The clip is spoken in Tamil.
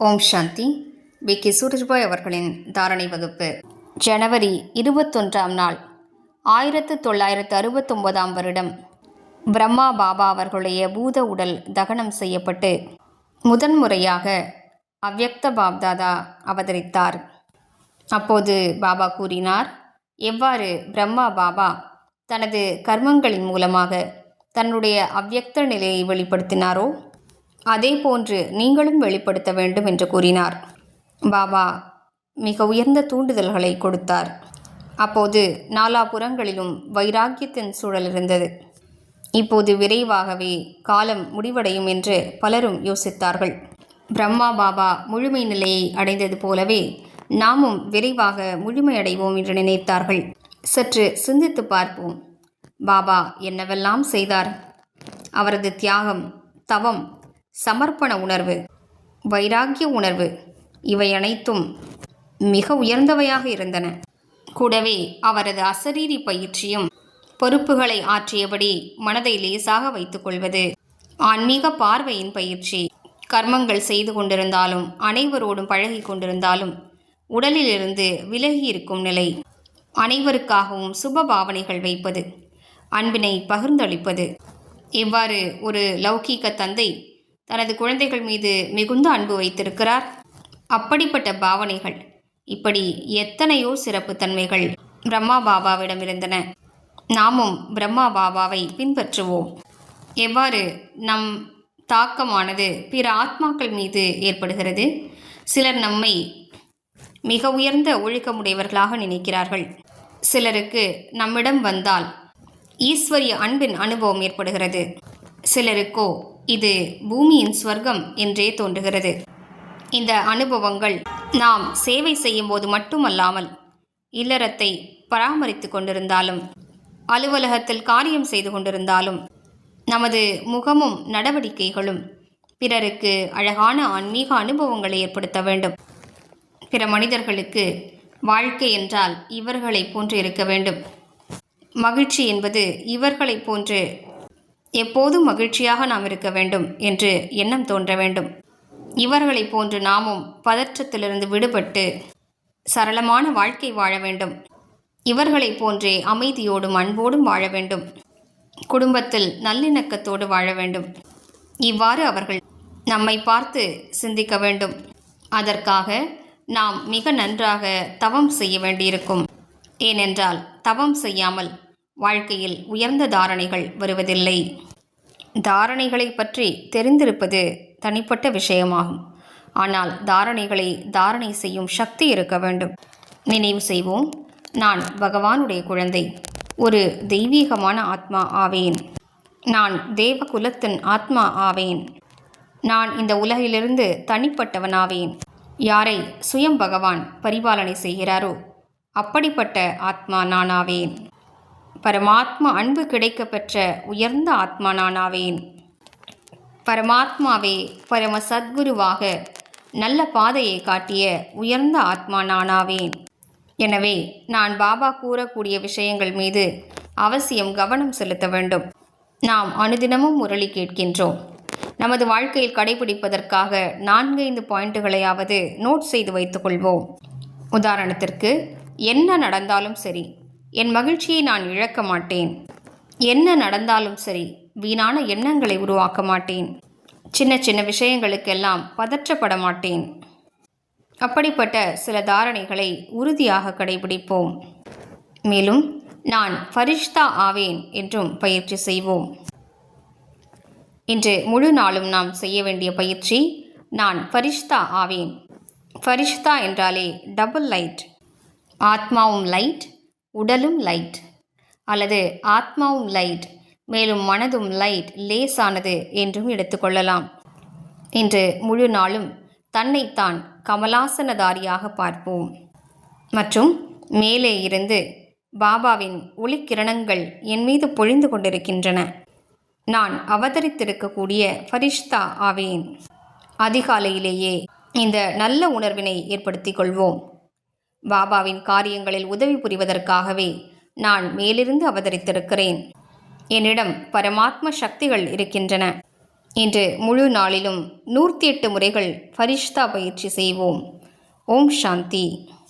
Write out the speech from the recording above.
Om Shanti. We. K. Surajbhai அவர்களின் தாரணை வகுப்பு. ஜனவரி இருபத்தொன்றாம் நாள் ஆயிரத்து தொள்ளாயிரத்து அறுபத்தொன்பதாம் வருடம். பிரம்மா பாபா அவர்களுடைய பூத உடல் தகனம் செய்யப்பட்டு முதன்முறையாக அவ்யக்த பாப்தாதா அவதரித்தார். அப்போது பாபா கூறினார் எவ்வாறு பிரம்மா பாபா தனது கர்மங்களின் மூலமாக தன்னுடைய அவ்வக்த நிலையை வெளிப்படுத்தினாரோ அதே போன்று நீங்களும் வெளிப்படுத்த வேண்டும் என்று கூறினார். பாபா மிக உயர்ந்த தூண்டுதல்களை கொடுத்தார். அப்போது நாலாபுறங்களிலும் வைராக்கியத்தின் சூழல் இருந்தது. இப்போது விரைவாகவே காலம் முடிவடையும் என்று பலரும் யோசித்தார்கள். பிரம்மா பாபா முழுமை நிலையை அடைந்தது போலவே நாமும் விரைவாக முழுமையடைவோம் என்று நினைத்தார்கள். சற்று சிந்தித்து பார்ப்போம். பாபா என்னவெல்லாம் செய்தார்? அவரது தியாகம் தவம் சமர்ப்பண உணர்வு வைராக்கிய உணர்வு இவை அனைத்தும் மிக உயர்ந்தவையாக இருந்தன. கூடவே அவரது அசரீரி பயிற்சியும் பொறுப்புகளை ஆற்றியபடி மனதை லேசாக வைத்துக்கொள்வது ஆன்மீக பார்வையின் பயிற்சி கர்மங்கள் செய்து கொண்டிருந்தாலும் அனைவரோடும் பழகி கொண்டிருந்தாலும் உடலிலிருந்து விலகி இருக்கும் நிலை அனைவருக்காகவும் சுப பாவனைகள் வைப்பது அன்பினை பகிர்ந்தளிப்பது. இவ்வாறு ஒரு லௌகீக தந்தை தனது குழந்தைகள் மீது மிகுந்த அன்பு வைத்திருக்கிறார். அப்படிப்பட்ட பாவனைகள் இப்படி எத்தனையோ சிறப்பு தன்மைகள் பிரம்மா பாபாவிடம் இருந்தன. நாமும் பிரம்மா பாபாவை பின்பற்றுவோம். எவ்வாறு நம் தாக்கமானது பிற ஆத்மாக்கள் மீது ஏற்படுகிறது? சிலர் நம்மை மிக உயர்ந்த ஒழுக்கமுடையவர்களாக நினைக்கிறார்கள். சிலருக்கு நம்மிடம் வந்தால் ஈஸ்வரிய அன்பின் அனுபவம் ஏற்படுகிறது. சிலருக்கோ இது பூமியின் ஸ்வர்க்கம் என்றே தோன்றுகிறது. இந்த அனுபவங்கள் நாம் சேவை செய்யும் போது மட்டுமல்லாமல் இல்லறத்தை பராமரித்து கொண்டிருந்தாலும் அலுவலகத்தில் காரியம் செய்து கொண்டிருந்தாலும் நமது முகமும் நடவடிக்கைகளும் பிறருக்கு அழகான ஆன்மீக அனுபவங்களை ஏற்படுத்த வேண்டும். பிற மனிதர்களுக்கு வாழ்க்கை என்றால் இவர்களைப் போன்று இருக்க வேண்டும். மகிழ்ச்சி என்பது இவர்களைப் போன்று எப்போதும் மகிழ்ச்சியாக நாம் இருக்க வேண்டும் என்று எண்ணம் தோன்ற வேண்டும். இவர்களைப் போன்று நாமும் பதற்றத்திலிருந்து விடுபட்டு சரளமான வாழ்க்கை வாழ வேண்டும். இவர்களைப் போன்றே அமைதியோடும் அன்போடும் வாழ வேண்டும். குடும்பத்தில் நல்லிணக்கத்தோடு வாழ வேண்டும். இவ்வாறு அவர்கள் நம்மை பார்த்து சிந்திக்க வேண்டும். அதற்காக நாம் மிக நன்றாக தவம் செய்ய வேண்டியிருக்கும். ஏனென்றால் தவம் செய்யாமல் வாழ்க்கையில் உயர்ந்த தாரணைகள் வருவதில்லை. தாரணைகளை பற்றி தெரிந்திருப்பது தனிப்பட்ட விஷயமாகும். ஆனால் தாரணைகளை தாரணை செய்யும் சக்தி இருக்க வேண்டும். நினைவு செய்வோம் நான் பகவானுடைய குழந்தை ஒரு தெய்வீகமான ஆத்மா ஆவேன். நான் தேவகுலத்தின் ஆத்மா ஆவேன். நான் இந்த உலகிலிருந்து தனிப்பட்டவனாவேன் யாரை சுயம் பகவான் பரிபாலனை செய்கிறாரோ அப்படிப்பட்ட ஆத்மா நானாவேன் பரமாத்மா அன்பு கிடைக்க பெற்ற உயர்ந்த ஆத்மா நானாவேன் பரமாத்மாவே பரம சத்குருவாக நல்ல பாதையை காட்டிய உயர்ந்த ஆத்மா நானாவேன் எனவே நான் பாபா கூறக்கூடிய விஷயங்கள் மீது அவசியம் கவனம் செலுத்த வேண்டும். நாம் அனுதினமும் முரளி கேட்கின்றோம். நமது வாழ்க்கையில் கடைபிடிப்பதற்காக நான்கைந்து பாயிண்ட்டுகளையாவது நோட் செய்து வைத்துக்கொள்வோம் உதாரணத்திற்கு என்ன நடந்தாலும் சரி என் மகிழ்ச்சியை நான் இழக்க மாட்டேன். என்ன நடந்தாலும் சரி வீணான எண்ணங்களை உருவாக்க மாட்டேன். சின்ன சின்ன விஷயங்களுக்கெல்லாம் பதற்றப்பட மாட்டேன். அப்படிப்பட்ட சில தாரணைகளை உறுதியாக கடைபிடிப்போம். மேலும் நான் ஃபரிஷ்தா ஆவேன் என்றும் பயிற்சி செய்வோம். இன்று முழு நாளும் நாம் செய்ய வேண்டிய பயிற்சி நான் ஃபரிஷ்தா ஆவேன். ஃபரிஷ்தா என்றாலே டபுள் லைட் ஆத்மாவும் லைட் உடலும் லைட் அல்லது ஆத்மாவும் லைட் மேலும் மனதும் லைட் லேசானது என்றும் எடுத்துக்கொள்ளலாம் இன்று முழு நாளும் தன்னைத்தான் கமலாசனதாரியாக பார்ப்போம். மற்றும் மேலே இருந்து பாபாவின் ஒளிக்கிரணங்கள் என் மீது பொழிந்து கொண்டிருக்கின்றன. நான் அவதரித்திருக்கக்கூடிய ஃபரிஷ்தா ஆவேன். அதிகாலையிலேயே இந்த நல்ல உணர்வினை ஏற்படுத்திக் கொள்வோம். பாபாவின் காரியங்களில் உதவி புரிவதற்காகவே நான் மேலிருந்து அவதரித்திருக்கிறேன். என்னிடம் பரமாத்ம சக்திகள் இருக்கின்றன. இன்று முழு நாளிலும் நூற்றி எட்டு முறைகள் ஃபரிஷ்தா பயிற்சி செய்வோம். ஓம் சாந்தி.